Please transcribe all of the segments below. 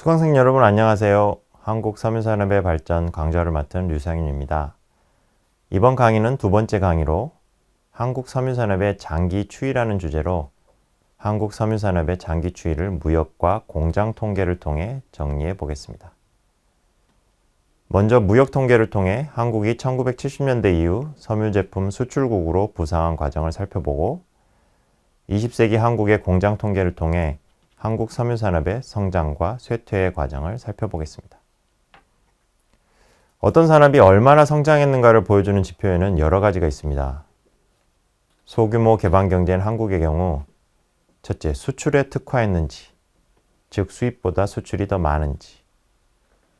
수강생 여러분 안녕하세요. 한국 섬유산업의 발전 강좌를 맡은 류상윤입니다. 이번 강의는 두 번째 강의로 한국 섬유산업의 장기 추이라는 주제로 한국 섬유산업의 장기 추이를 무역과 공장 통계를 통해 정리해 보겠습니다. 먼저 무역 통계를 통해 한국이 1970년대 이후 섬유 제품 수출국으로 부상한 과정을 살펴보고 20세기 한국의 공장 통계를 통해 한국 섬유산업의 성장과 쇠퇴의 과정을 살펴보겠습니다. 어떤 산업이 얼마나 성장했는가를 보여주는 지표에는 여러 가지가 있습니다. 소규모 개방 경제인 한국의 경우 첫째, 수출에 특화했는지, 즉 수입보다 수출이 더 많은지.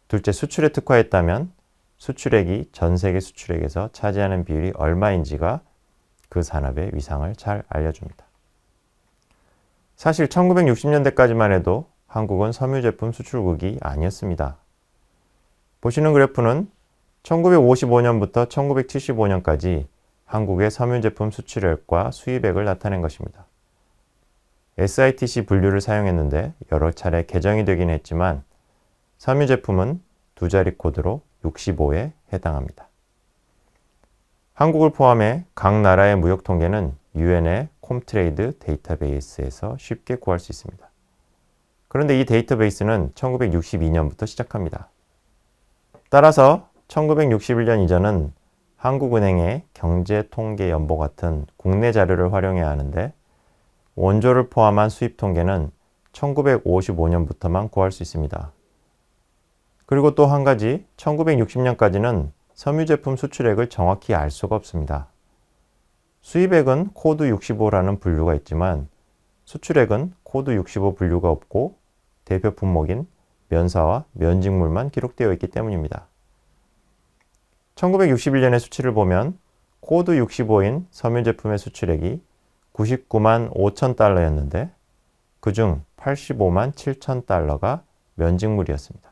둘째, 수출에 특화했다면 수출액이 전 세계 수출액에서 차지하는 비율이 얼마인지가 그 산업의 위상을 잘 알려줍니다. 사실 1960년대까지만 해도 한국은 섬유 제품 수출국이 아니었습니다. 보시는 그래프는 1955년부터 1975년까지 한국의 섬유 제품 수출액과 수입액을 나타낸 것입니다. SITC 분류를 사용했는데 여러 차례 개정이 되긴 했지만 섬유 제품은 두 자리 코드로 65에 해당합니다. 한국을 포함해 각 나라의 무역 통계는 유엔의 콤트레이드 데이터베이스에서 쉽게 구할 수 있습니다. 그런데 이 데이터베이스는 1962년부터 시작합니다. 따라서 1961년 이전은 한국은행의 경제통계연보 같은 국내 자료를 활용해야 하는데 원조를 포함한 수입 통계는 1955년부터만 구할 수 있습니다. 그리고 또 한 가지 1960년까지는 섬유 제품 수출액을 정확히 알 수가 없습니다. 수입액은 코드 65라는 분류가 있지만 수출액은 코드 65 분류가 없고 대표 품목인 면사와 면직물만 기록되어 있기 때문입니다. 1961년의 수치를 보면 코드 65인 섬유 제품의 수출액이 99만 5천 달러였는데 그중 85만 7천 달러가 면직물이었습니다.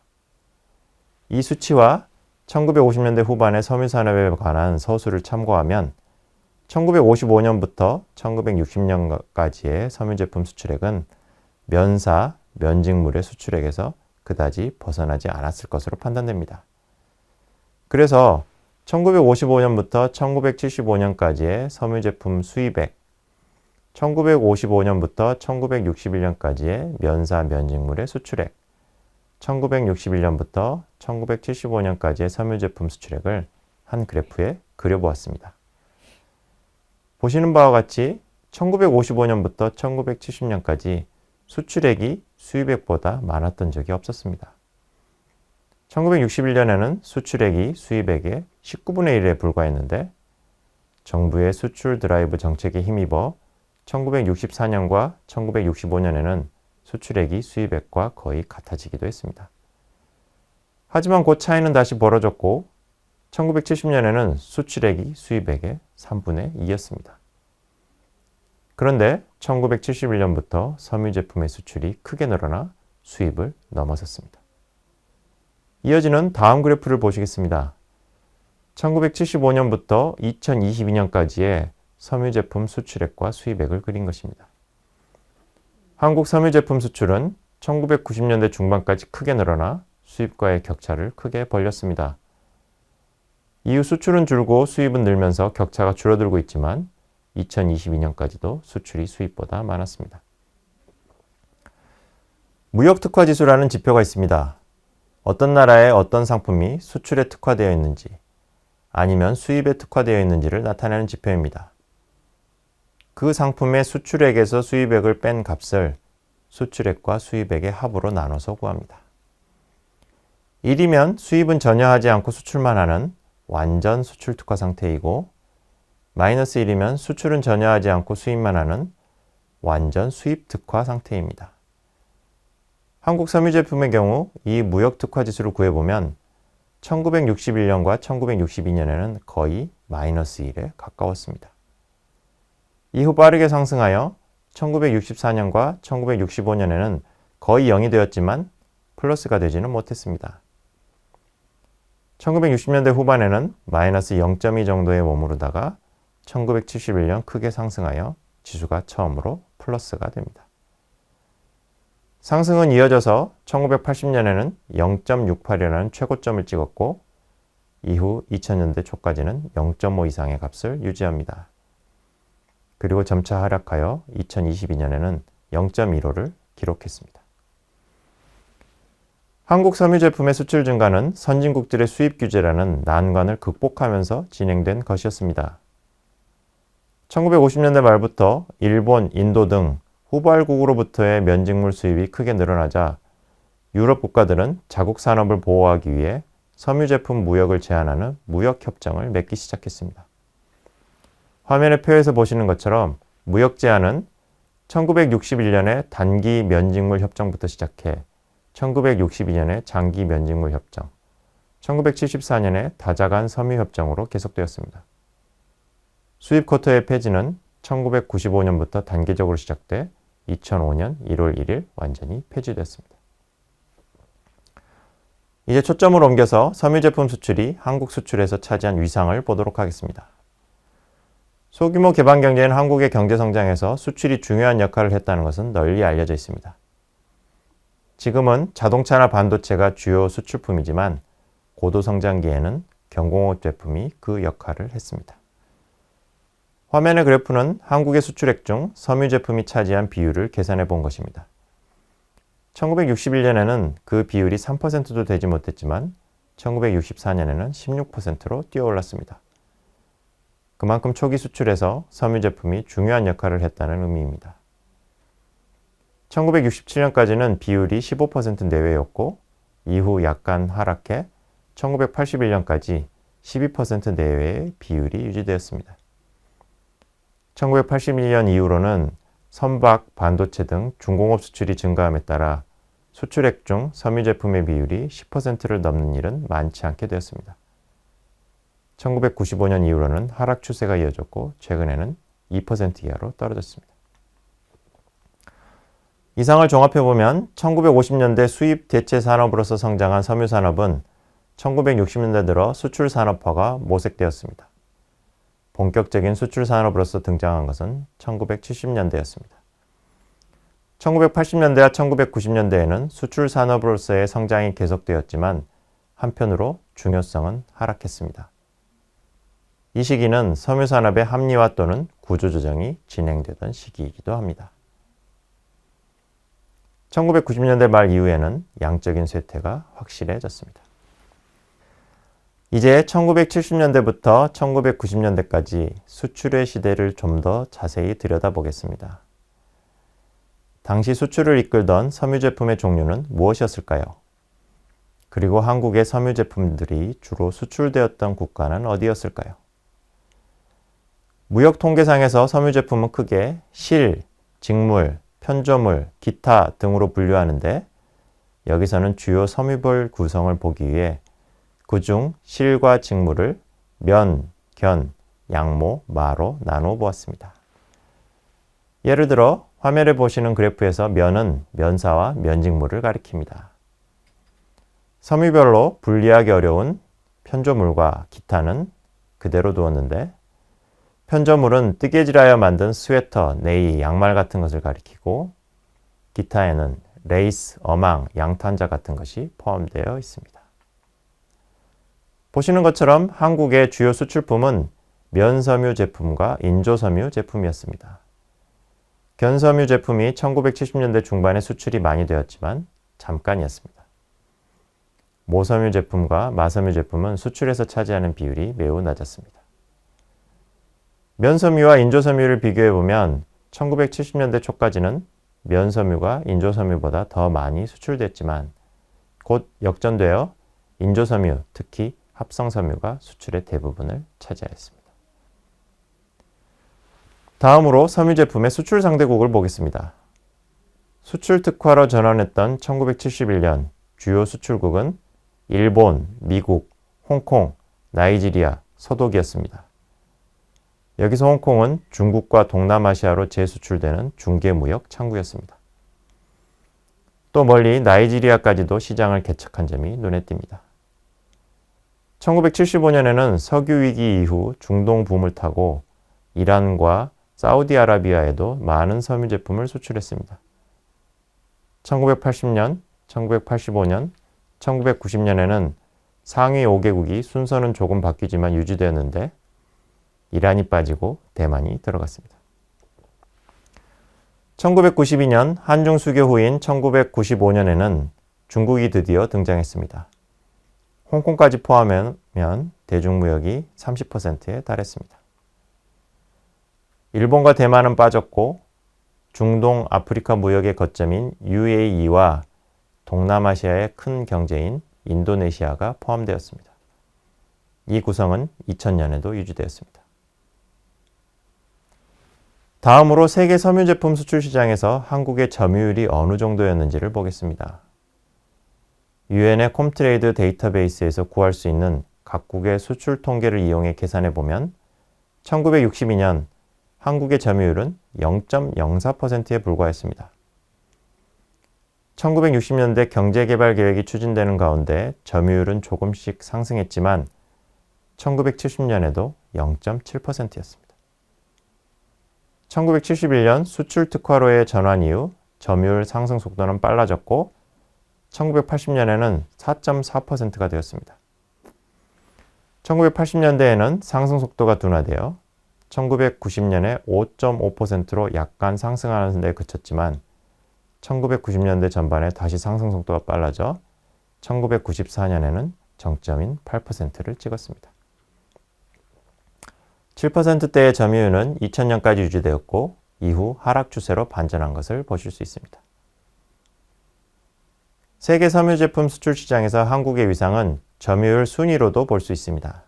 이 수치와 1950년대 후반의 섬유산업에 관한 서술을 참고하면 1955년부터 1960년까지의 섬유제품 수출액은 면사, 면직물의 수출액에서 그다지 벗어나지 않았을 것으로 판단됩니다. 그래서 1955년부터 1975년까지의 섬유제품 수입액, 1955년부터 1961년까지의 면사 면직물의 수출액, 1961년부터 1975년까지의 섬유 제품 수출액을 한 그래프에 그려보았습니다. 보시는 바와 같이 1955년부터 1970년까지 수출액이 수입액보다 많았던 적이 없었습니다. 1961년에는 수출액이 수입액의 19분의 1에 불과했는데 정부의 수출 드라이브 정책에 힘입어 1964년과 1965년에는 수출액이 수입액과 거의 같아지기도 했습니다. 하지만 그 차이는 다시 벌어졌고 1970년에는 수출액이 수입액의 3분의 2였습니다. 그런데 1971년부터 섬유 제품의 수출이 크게 늘어나 수입을 넘어섰습니다. 이어지는 다음 그래프를 보시겠습니다. 1975년부터 2022년까지의 섬유 제품 수출액과 수입액을 그린 것입니다. 한국 섬유 제품 수출은 1990년대 중반까지 크게 늘어나 수입과의 격차를 크게 벌렸습니다. 이후 수출은 줄고 수입은 늘면서 격차가 줄어들고 있지만 2022년까지도 수출이 수입보다 많았습니다. 무역 특화 지수라는 지표가 있습니다. 어떤 나라의 어떤 상품이 수출에 특화되어 있는지 아니면 수입에 특화되어 있는지를 나타내는 지표입니다. 그 상품의 수출액에서 수입액을 뺀 값을 수출액과 수입액의 합으로 나눠서 구합니다. 1이면 수입은 전혀 하지 않고 수출만 하는 완전 수출 특화 상태이고 마이너스 1이면 수출은 전혀 하지 않고 수입만 하는 완전 수입 특화 상태입니다. 한국 섬유 제품의 경우 이 무역 특화 지수를 구해보면 1961년과 1962년에는 거의 마이너스 1에 가까웠습니다. 이후 빠르게 상승하여 1964년과 1965년에는 거의 0이 되었지만 플러스가 되지는 못했습니다. 1960년대 후반에는 마이너스 0.2 정도에 머무르다가 1971년 크게 상승하여 지수가 처음으로 플러스가 됩니다. 상승은 이어져서 1980년에는 0.68이라는 최고점을 찍었고 이후 2000년대 초까지는 0.5 이상의 값을 유지합니다. 그리고 점차 하락하여 2022년에는 0.15를 기록했습니다. 한국 섬유 제품의 수출 증가는 선진국들의 수입 규제라는 난관을 극복하면서 진행된 것이었습니다. 1950년대 말부터 일본, 인도 등 후발국으로부터의 면직물 수입이 크게 늘어나자 유럽 국가들은 자국 산업을 보호하기 위해 섬유 제품 무역을 제한하는 무역 협정을 맺기 시작했습니다. 화면의 표에서 보시는 것처럼 무역 제한은 1961년에 단기 면직물 협정부터 시작해 1962년에 장기 면직물 협정, 1974년에 다자간 섬유 협정으로 계속되었습니다. 수입 쿼터의 폐지는 1995년부터 단계적으로 시작돼 2005년 1월 1일 완전히 폐지됐습니다. 이제 초점을 옮겨서 섬유 제품 수출이 한국 수출에서 차지한 위상을 보도록 하겠습니다. 소규모 개방 경제인 한국의 경제 성장에서 수출이 중요한 역할을 했다는 것은 널리 알려져 있습니다. 지금은 자동차나 반도체가 주요 수출품이지만 고도 성장기에는 경공업 제품이 그 역할을 했습니다. 화면의 그래프는 한국의 수출액 중 섬유 제품이 차지한 비율을 계산해 본 것입니다. 1961년에는 그 비율이 3%도 되지 못했지만 1964년에는 16%로 뛰어올랐습니다. 그만큼 초기 수출에서 섬유 제품이 중요한 역할을 했다는 의미입니다. 1967년까지는 비율이 15% 내외였고 이후 약간 하락해 1981년까지 12% 내외의 비율이 유지되었습니다. 1981년 이후로는 선박, 반도체 등 중공업 수출이 증가함에 따라 수출액 중 섬유 제품의 비율이 10%를 넘는 일은 많지 않게 되었습니다. 1995년 이후로는 하락 추세가 이어졌고 최근에는 2% 이하로 떨어졌습니다. 이상을 종합해 보면 1950년대 수입 대체 산업으로서 성장한 섬유 산업은 1960년대 들어 수출 산업화가 모색되었습니다. 본격적인 수출 산업으로서 등장한 것은 1970년대였습니다. 1980년대와 1990년대에는 수출 산업으로서의 성장이 계속되었지만 한편으로 중요성은 하락했습니다. 이 시기는 섬유 산업의 합리화 또는 구조조정이 진행되던 시기이기도 합니다. 1990년대 말 이후에는 양적인 쇠퇴가 확실해졌습니다. 이제 1970년대부터 1990년대까지 수출의 시대를 좀 더 자세히 들여다보겠습니다. 당시 수출을 이끌던 섬유 제품의 종류는 무엇이었을까요? 그리고 한국의 섬유 제품들이 주로 수출되었던 국가는 어디였을까요? 무역 통계상에서 섬유 제품은 크게 실, 직물, 편조물, 기타 등으로 분류하는데 여기서는 주요 섬유별 구성을 보기 위해 그중 실과 직물을 면, 견, 양모, 마로 나누어 보았습니다. 예를 들어 화면에 보시는 그래프에서 면은 면사와 면직물을 가리킵니다. 섬유별로 분리하기 어려운 편조물과 기타는 그대로 두었는데 편조물은 뜨개질하여 만든 스웨터, 네이, 양말 같은 것을 가리키고 기타에는 레이스, 어망, 양탄자 같은 것이 포함되어 있습니다. 보시는 것처럼 한국의 주요 수출품은 면섬유 제품과 인조섬유 제품이었습니다. 견섬유 제품이 1970년대 중반에 수출이 많이 되었지만 잠깐이었습니다. 모섬유 제품과 마섬유 제품은 수출에서 차지하는 비율이 매우 낮았습니다. 면섬유와 인조섬유를 비교해 보면 1970년대 초까지는 면섬유가 인조섬유보다 더 많이 수출됐지만 곧 역전되어 인조섬유, 특히 합성섬유가 수출의 대부분을 차지하였습니다. 다음으로 섬유 제품의 수출 상대국을 보겠습니다. 수출 특화로 전환했던 1971년 주요 수출국은 일본, 미국, 홍콩, 나이지리아, 서독이었습니다. 여기서 홍콩은 중국과 동남아시아로 재수출되는 중개무역 창구였습니다. 또 멀리 나이지리아까지도 시장을 개척한 점이 눈에 띕니다. 1975년에는 석유 위기 이후 중동 붐을 타고 이란과 사우디아라비아에도 많은 섬유 제품을 수출했습니다. 1980년, 1985년, 1990년에는 상위 5개국이 순서는 조금 바뀌지만 유지되었는데 이란이 빠지고 대만이 들어갔습니다. 1992년 한중 수교 후인 1995년에는 중국이 드디어 등장했습니다. 홍콩까지 포함하면 대중무역이 30%에 달했습니다. 일본과 대만은 빠졌고 중동 아프리카 무역의 거점인 UAE와 동남아시아의 큰 경제인 인도네시아가 포함되었습니다. 이 구성은 2000년에도 유지되었습니다. 다음으로 세계 섬유 제품 수출 시장에서 한국의 점유율이 어느 정도였는지를 보겠습니다. 유엔의 콤트레이드 데이터베이스에서 구할 수 있는 각국의 수출 통계를 이용해 계산해 보면 1962년 한국의 점유율은 0.04%에 불과했습니다. 1960년대 경제개발 계획이 추진되는 가운데 점유율은 조금씩 상승했지만 1970년에도 0.7%였습니다. 1971년 수출 특화로의 전환 이후 점유율 상승 속도는 빨라졌고 1980년에는 4.4%가 되었습니다. 1980년대에는 상승 속도가 둔화되어 1990년에 5.5%로 약간 상승하는 데 그쳤지만 1990년대 전반에 다시 상승 속도가 빨라져 1994년에는 정점인 8%를 찍었습니다. 7%대의 점유율은 2000년까지 유지되었고 이후 하락 추세로 반전한 것을 보실 수 있습니다. 세계 섬유 제품 수출 시장에서 한국의 위상은 점유율 순위로도 볼 수 있습니다.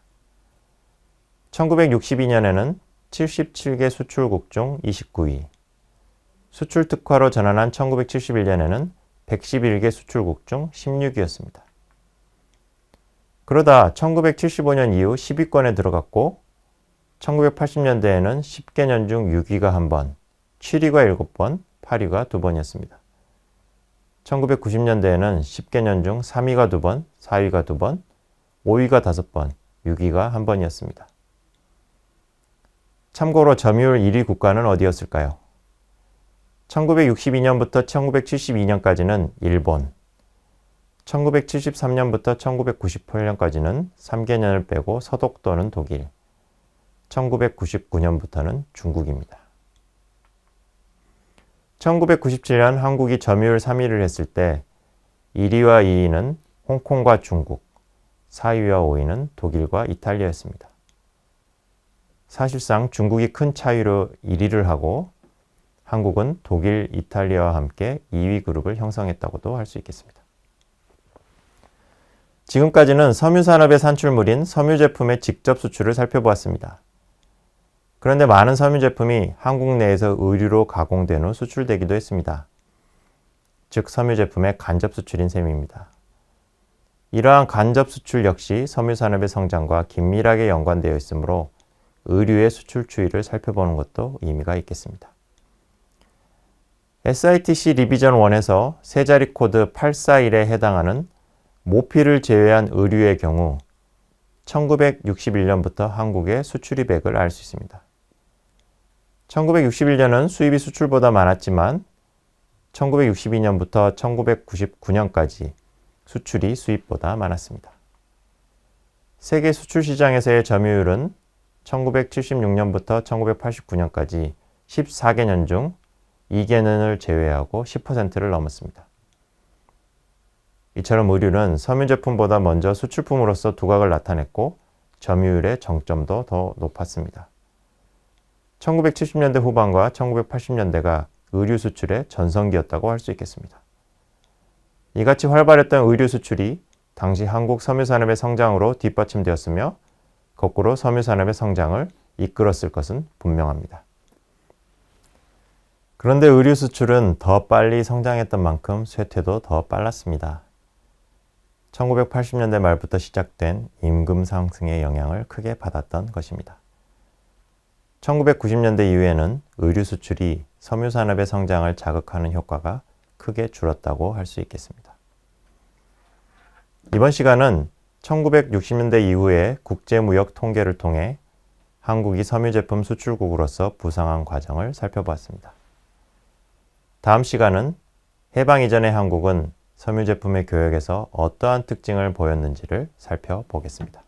1962년에는 77개 수출국 중 29위, 수출 특화로 전환한 1971년에는 111개 수출국 중 16위였습니다. 그러다 1975년 이후 10위권에 들어갔고 1980년대에는 10개년 중 6위가 한 번, 7위가 7번, 8위가 2번이었습니다. 1990년대에는 10개년 중 3위가 2번, 4위가 2번, 5위가 5번, 6위가 한 번이었습니다. 참고로 점유율 1위 국가는 어디였을까요? 1962년부터 1972년까지는 일본, 1973년부터 1998년까지는 3개년을 빼고 서독 또는 독일, 1999년부터는 중국입니다. 1997년 한국이 점유율 3위를 했을 때 1위와 2위는 홍콩과 중국, 4위와 5위는 독일과 이탈리아였습니다. 사실상 중국이 큰 차이로 1위를 하고 한국은 독일, 이탈리아와 함께 2위 그룹을 형성했다고도 할 수 있겠습니다. 지금까지는 섬유산업의 산출물인 섬유 제품의 직접 수출을 살펴보았습니다. 그런데 많은 섬유 제품이 한국 내에서 의류로 가공된 후 수출되기도 했습니다. 즉 섬유 제품의 간접 수출인 셈입니다. 이러한 간접 수출 역시 섬유 산업의 성장과 긴밀하게 연관되어 있으므로 의류의 수출 추이를 살펴보는 것도 의미가 있겠습니다. SITC 리비전 1에서 세 자리 코드 841에 해당하는 모피를 제외한 의류의 경우 1961년부터 한국의 수출입액을 알 수 있습니다. 1961년은 수입이 수출보다 많았지만 1962년부터 1999년까지 수출이 수입보다 많았습니다. 세계 수출 시장에서의 점유율은 1976년부터 1989년까지 14개년 중 2개년을 제외하고 10%를 넘었습니다. 이처럼 의류는 섬유 제품보다 먼저 수출품으로서 두각을 나타냈고 점유율의 정점도 더 높았습니다. 1970년대 후반과 1980년대가 의류 수출의 전성기였다고 할 수 있겠습니다. 이같이 활발했던 의류 수출이 당시 한국 섬유산업의 성장으로 뒷받침되었으며 거꾸로 섬유산업의 성장을 이끌었을 것은 분명합니다. 그런데 의류 수출은 더 빨리 성장했던 만큼 쇠퇴도 더 빨랐습니다. 1980년대 말부터 시작된 임금 상승의 영향을 크게 받았던 것입니다. 1990년대 이후에는 의류 수출이 섬유 산업의 성장을 자극하는 효과가 크게 줄었다고 할 수 있겠습니다. 이번 시간은 1960년대 이후의 국제 무역 통계를 통해 한국이 섬유 제품 수출국으로서 부상한 과정을 살펴보았습니다. 다음 시간은 해방 이전의 한국은 섬유 제품의 교역에서 어떠한 특징을 보였는지를 살펴보겠습니다.